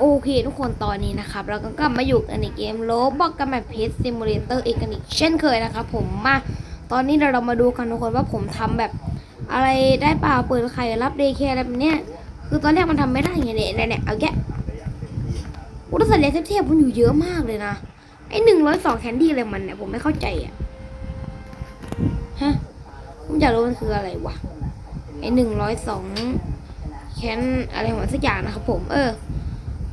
โอเคทุกคนตอนนี้นะครับ เราก็กลับมาอยู่กันในเกมโลบอกกับแบบเพจซิมูเลเตอร์เอกนิกเช่นเคยนะครับผมมาตอนนี้เราเรามาดูกันทุกคนว่าผมทำแบบอะไรได้เปล่าเปิดไข่รับเดย์แคร์อะไรแบบเนี้ยคือตอนแรกมันทำไม่ได้ไงเนี่ยเนี่ยเนี่ยเอาแกอุตสาห์เรียนเทพๆมันอยู่เยอะมากเลยนะไอหนึ่งร้อยสองแคนดี้อะไรมันเนี่ยผมไม่เข้าใจอะฮะผมอยากรู้มันคืออะไรวะไอหนึ่งร้อยสองแคนอะไรของมันสักอย่างนะครับผมเออ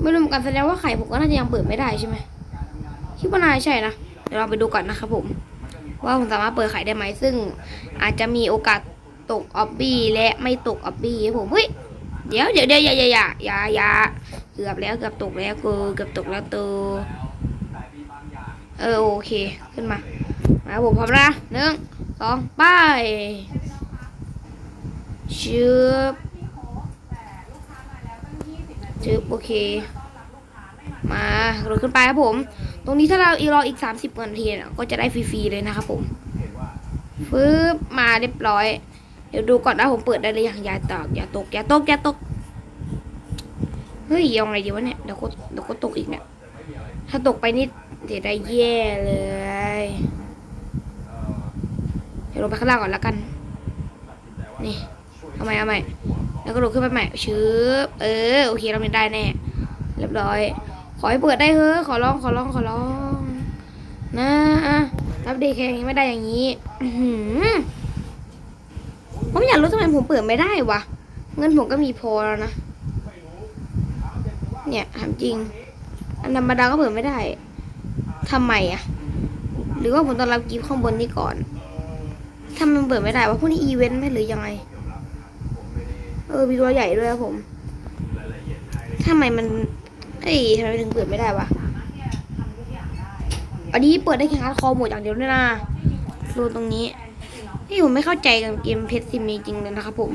ไม่รู้เหมือนกันแสดงว่าไข่ผมก็น่าจะยังเปิดไม่ได้ใช่ไหมคิดว่าน่าใช่นะเดี๋ยวเราไปดูก่อนนะครับผม ว่าผมสามารถเปิดไข่ได้ไหมซึ่ง อาจจะมีโอกาสตกออบบี้และไม่ตกออบบี้ผมเฮ้ยเดี๋ยวเดี๋ยวเดี๋ยวอย่าอย่าอย่าอย่าอย่าเกือบแล้วเกือบตกแล้วกูเกือบตกแล้วตัวเออโอเคขึ้นมามาผมพร้อมนะหนึ่งสองไปชืบ จึ๊บโอเค มาเราขึ้นไปครับผม ตรงนี้ถ้าเราอีรออีก 30นาทีเนี่ยก็จะได้ฟรีๆเลยนะครับผมฟืบมาเรียบร้อย เดี๋ยวดูก่อนนะผมเปิดได้เลยอย่างย่าตกอย่าตกอย่าตกอย่าตกเฮ้ยยังไงดีวะเนี่ยเดี๋ยวก็เดี๋ยวก็ตกอีกเนี่ยถ้าตกไปนี่เดี๋ยวได้แย่เลยเดี๋ยวลงไปข้างล่างก่อนแล้วกัน นี่เอาใหม่เอาใหม่ แล้วก็โดดขึ้นไปใหม่ชืบเออโอเคเราไม่ได้แน่เรียบร้อย ขอให้เปิดได้เฮ้อขอร้องขอร้องขอร้อง นะอะรับดย์แค่นี้ไม่ได้อย่างนี้ผมอยากรู้ทำไมผมเปิดไม่ได้วะเงินผมก็มีพอแล้วนะเนี่ยถามจริง อันธรรมดาก็เปิดไม่ได้ทำไมอะหรือว่าผมต้องรับกิฟต์ข้างบนนี้ก่อนทำไมมันเปิดไม่ได้วะพวกนี้อีเวนต์ไหมหรือยังไง เออมีตัวใหญ่ด้วยครับผมทำไมมันเอ้ยทำไมถึงเปิดไม่ได้วะอันนี้เปิดได้แค่ฮาร์ดคอร์หมดอย่างเดียวด้วยนะดูตรงนี้นี่ผมไม่เข้าใจกับเกมเพชรซิมจริงเลยนะครับผม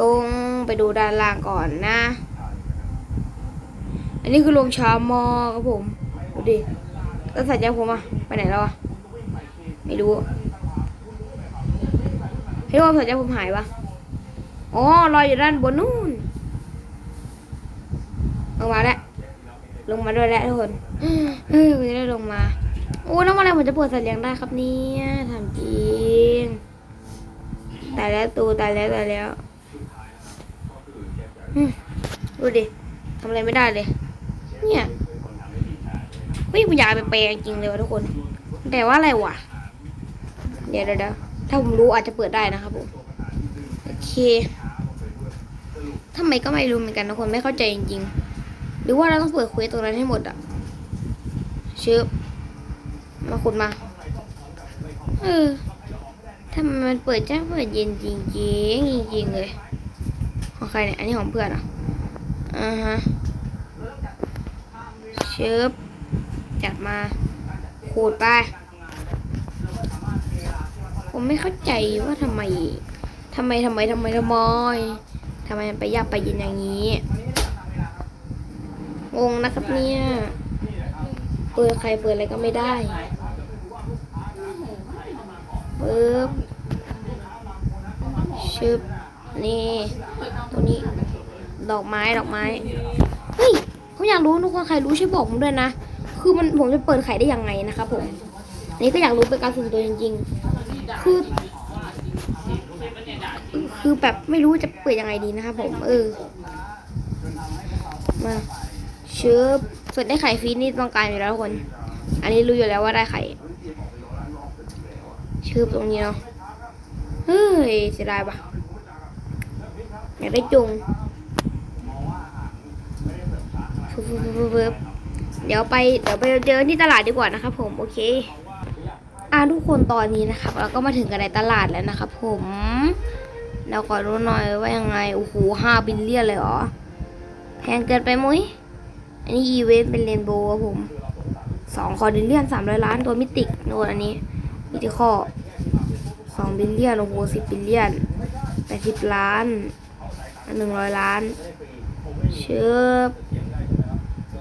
ลงไปดูด้านล่างก่อนนะ อันนี้คือลงชามอครับผม ดูดิแล้วสัญญาผมอะไปไหนแล้วอะไม่รู้เฮ้ว่าสัญญาผมหายวะ อ๋อลอยอยู่ด้านบนนู่นลงมาแล้วลงมาด้วยแล้วทุกคนเฮ้ยผมจะได้ลงมา โอ้น้องอะไรผมจะเปิดสัตว์เลี้ยงได้ครับเนี่ยถามจริงตายแล้วตูตายแล้วตายแล้วอืมดูดิทำอะไรไม่ได้เลย เนี่ยเฮ้ยผมอยากเอาไปแปลงจริงเลยวะทุกคน แต่ว่าอะไรวะเดี๋ยวเดี๋ยวเดี๋ยวถ้าผมรู้อาจจะเปิดได้นะครับผม โอเค ทำไมก็ไม่รู้เหมือนกันนะคนไม่เข้าใจจริงๆ หรือว่าเราต้องเปิดเควสตรงนั้นให้หมดอะเชิบมาคุณมา เออทำไมมันเปิดจ้าเปิดเย็นจริงๆจริงๆเลยของใครเนี่ย อันนี้ของเพื่อนอะอ่าฮะเชิบจัดมาขูดไป ผมไม่เข้าใจว่าทำไมทำไมทำไมทำไมทำไมำไมมันไปยากไปเย็นอย่างนี้งงนะครับเนี่ยเปิดใครเปิดอะไรก็ไม่ได้ปึ๊บชึบนี่ตัวนี้ ดอกไม้ดอกไม้เฮ้ยผมอยากรู้ทุกคนใครรู้ช่วยบอกผมด้วยนะคือมันผมจะเปิดไข่ได้ยังไงนะครับผมนนี้ก็อยากรู้เป็นการส่วนตัวจริง ๆ คือ คือแบบไม่รู้จะเปิดยังไงดีนะครับผม เออ มาเชื้อส่วนได้ไข่ฟรีนี่ต้องการอยู่แล้วคน อันนี้รู้อยู่แล้วว่าได้ไข่ชืบตรงนี้เนาะ เฮ้ยเสียดายปะอยากได้จุงฟึบฟึบฟึบฟึบฟึบเดี๋ยวไปเดี๋ยวไปเจอที่ตลาดดีกว่านะครับผมโอเค อ่าทุกคนตอนนี้นะครับเราก็มาถึงกันในตลาดแล้วนะครับผม เราขอรู้หน่อยว่ายังไง โอ้โหห้าบิลเลียนเลยเหรอ แพงเกินไปมุ้ย อันนี้อีเวนต์เป็นเรนโบว์ครับผมสองคอร์ดิเลียนสามร้อยล้านตัวมิติกโน่นอันนี้มิติข้อสองบิลเลียนโอ้โหสิบบิลเลียนแปดสิบล้านหนึ่งร้อยล้านเชิบ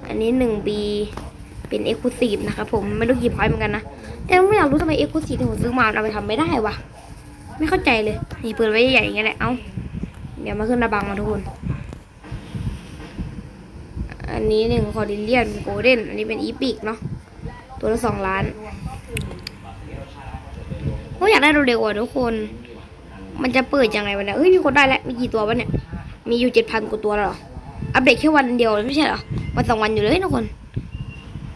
อันนี้หนึ่งบีเป็นเอ็กซ์คลูซีฟนะครับผมไม่รู้กี่พอยต์เหมือนกันนะ แต่ไม่อยากรู้ทำไมเอ็กซ์คลูซีฟที่ผมซื้อมาเราไปทำไม่ได้วะ ไม่เข้าใจเลยนี่เปิดไว้ใหญ่ๆอย่างเงี้ยแหละ เอ้า เดี๋ยวมาขึ้นระบังมาทุกคน อันนี้หนึ่งคอร์ดิเลียนโกลเด้น อันนี้เป็นอีพิกเนาะ ตัวละสองล้านผมอยากได้เร็วๆอะทุกคน มันจะเปิดยังไงวะเนี่ยเฮ้ยมีคนได้แล้ว มีกี่ตัววะเนี่ย มีอยู่เจ็ดพันกว่าตัวแล้วหรอ อัปเดตแค่วันเดียวไม่ใช่หรอ วันสองวันอยู่เลยทุกคน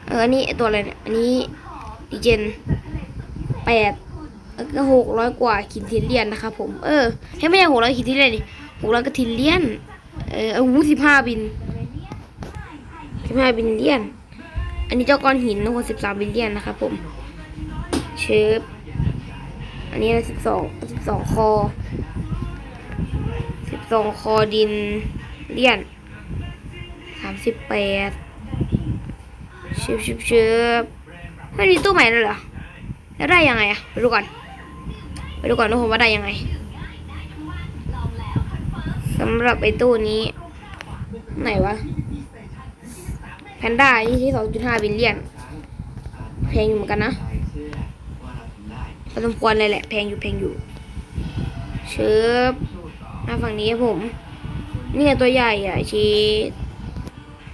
เออ อันนี้ตัวอะไรเนี่ย อันนี้ดีเจนแปด ก็หกร้อยกว่าคินทิเลียนนะครับผมเออให้ไม่ใช่หกร้อยคินทิเลียนดิหกร้อยก็ทิเลียนเออเอาวุสิบห้าบินสิบห้าบินเลียน อันนี้เจ้าก้อนหินทุกคนสิบสามบิลเลียนนะครับผมเชฟอันนี้สิบสองสิบสองคอสิบสองคอดินเลียนสามสิบแปดเชฟเชฟเชฟไม่มีตู้ใหม่แล้วเหรอแล้วได้ยังไงอะไปดูก่อน ดูก่อนทุกคนว่าได้ยังไงสำหรับไอ้ตู้นี้ ไหนวะแพนด้าที่ที่สองจุดห้าบิลเลียนแพงอยู่เหมือนกันนะพอสมควรเลยแหละแพงอยู่แพงอยู่เชิบมาฝั่งนี้ครับผม นี่ไงตัวใหญ่อะชี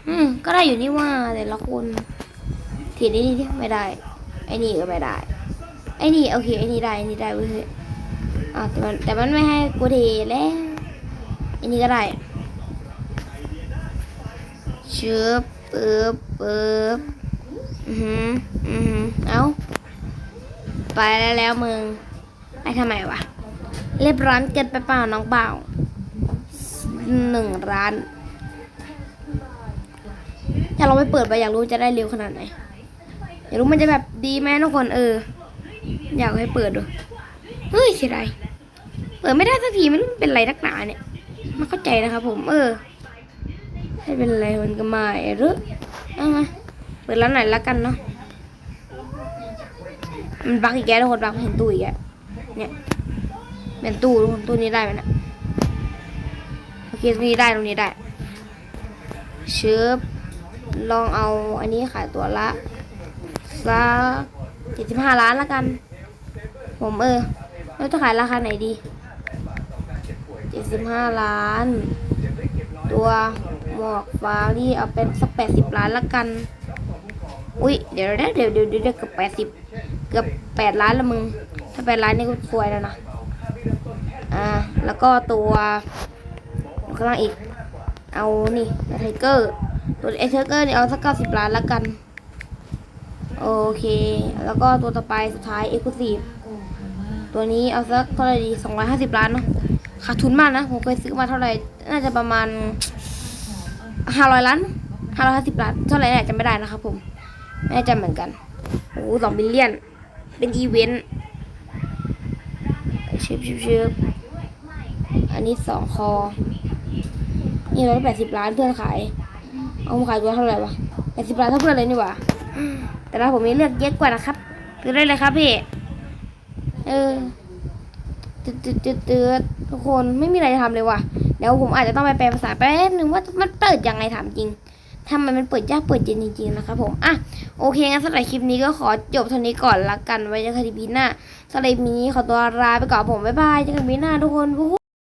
อืมก็ได้อยู่นี่ว่าแต่ละคนทีนี้นี่ไม่ได้ไอ้นี่ก็ไม่ได้ไอ้นี่โอเคไอ้นี่ได้ไอ้นี่ได้เว้ย อะแต่มันแต่มันไม่ให้กูเทแล้วอ้นี่ก็ได้เชิบปึ๊บปึ๊บอือหืออือหือเอาไปแล้วแล้วมึงไปทำไมวะ เรียบร้อนเกินไปเปล่าน้องเปล่าหนึ่งร้านอยากลองไปเปิดไปอยากรู้จะได้เร็วขนาดไหน อยากรู้มันจะแบบดีไหมทุกคนเออ อยากให้เปิดดู เฮ้ยเสียดายเปิดไม่ได้สักทีมันเป็นไรนักหนาเนี่ยไมาเข้าใจนะครับผม เออให้เป็นไรมันก็ไม่หรือเอามาเปิดร้านไหนล้วกันเนาะมันบักอีกแกทุกคนบักเห็นตู้อีกแกเนี่ยเป็นตู้ทุกคนตู้นี้ได้ไหมนะโอเคตรงนี้ได้ตรงนี้ได้เชิบลองเอาอันนี้ขายตัวละสักเจ็ดสิบห้าล้านละกัน ผมเออ เราจะขายราคาไหนดีเจ็ดสิบห้าล้าน ตัวหมวกฟางนี่เอาเป็นสักแปดสิบล้านละกัน อุ้ยเดี๋ยวนะเดี๋ยวเดี๋ยวเดี๋ยวเกือบแปดสิบเกือบแปดล้านละมึง ถ้าแปดล้านนี่ก็สวยแล้วนะ อ่า แล้วก็ตัวข้างล่างอีก เอานี่ไทเกอร์ตัวไอเทเกอร์นี่เอาสักเก้าสิบล้านละกัน โอเค แล้วก็ตัวต่อไปสุดท้ายเอ็กซ์คลูซีฟ ตัวนี้เอาสักเท่าไหร่ดีสองร้อยห้าสิบล้านเนาะขาดทุนมากนะ ผมเคยซื้อมาเท่าไหร่ น่าจะประมาณห้าร้อยล้านห้าร้อยห้าสิบล้าน เท่าไหร่เนี่ยจำไม่ได้นะครับผมไม่แน่ใจเหมือนกัน โอ้สองบิลเลียน เป็นอีเวนต์ชิบชิบชิบอันนี้สองคอ นี่ร้อยแปดสิบล้านเพื่อนขาย เอามาขายตัวเท่าไหร่วะแปดสิบล้านเท่าเพื่อนเลยนี่หว่า แต่ละผมมีเลือกเยอะกว่านะครับซื้อได้เลยครับพี่ เออตืดตืดตืดตืดทุกคนไม่มีอะไรทำเลยว่ะเดี๋ยวผมอาจจะต้องไปแปลภาษาแป๊บนึงว่ามันเปิดยังไงถามจริงทำไมมันเปิดยากเปิดเย็นจริงๆนะครับผม อะ โอเคงั้นสำหรับคลิปนี้ก็ขอจบเท่านี้ก่อนละกันไว้เจอกันทีพีหน้าสำหรับคลิปนี้ขอตัวลาไปก่อนผม บ๊ายบายเจอกันทีหน้าทุกคน